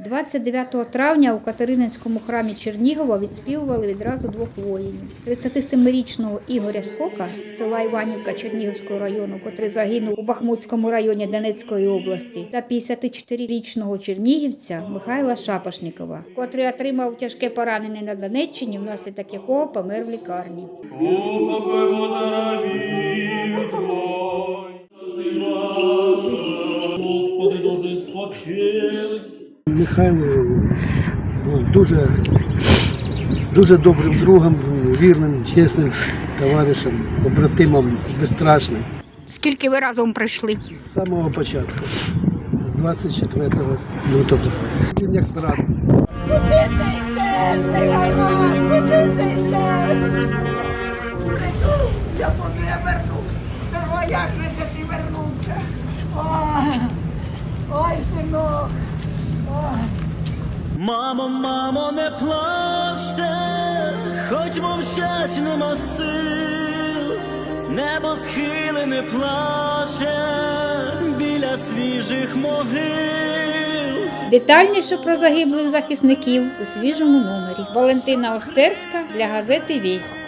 29 травня у Катерининському храмі Чернігова відспівували відразу двох воїнів: 37-річного Ігоря Скока з села Іванівка Чернігівського району, котрий загинув у Бахмутському районі Донецької області, та 54-річного чернігівця Михайла Шапошнікова, котрий отримав тяжке поранення на Донеччині, внаслідок якого помер в лікарні. Господи, дуже спочили. Михайло був дуже, дуже добрим другом, вірним, чесним товаришем, побратимом, безстрашним. Скільки ви разом прийшли? З самого початку, з 24 лютого. Він як брат. Я буду, я верну. Чого як же ти вернувся? Ой. Ой. Мамо, мамо, не плачте, хоч мовчать нема сил, небо схилене плаче біля свіжих могил. Детальніше про загиблих захисників у свіжому номері. Валентина Остерська для газети Вість.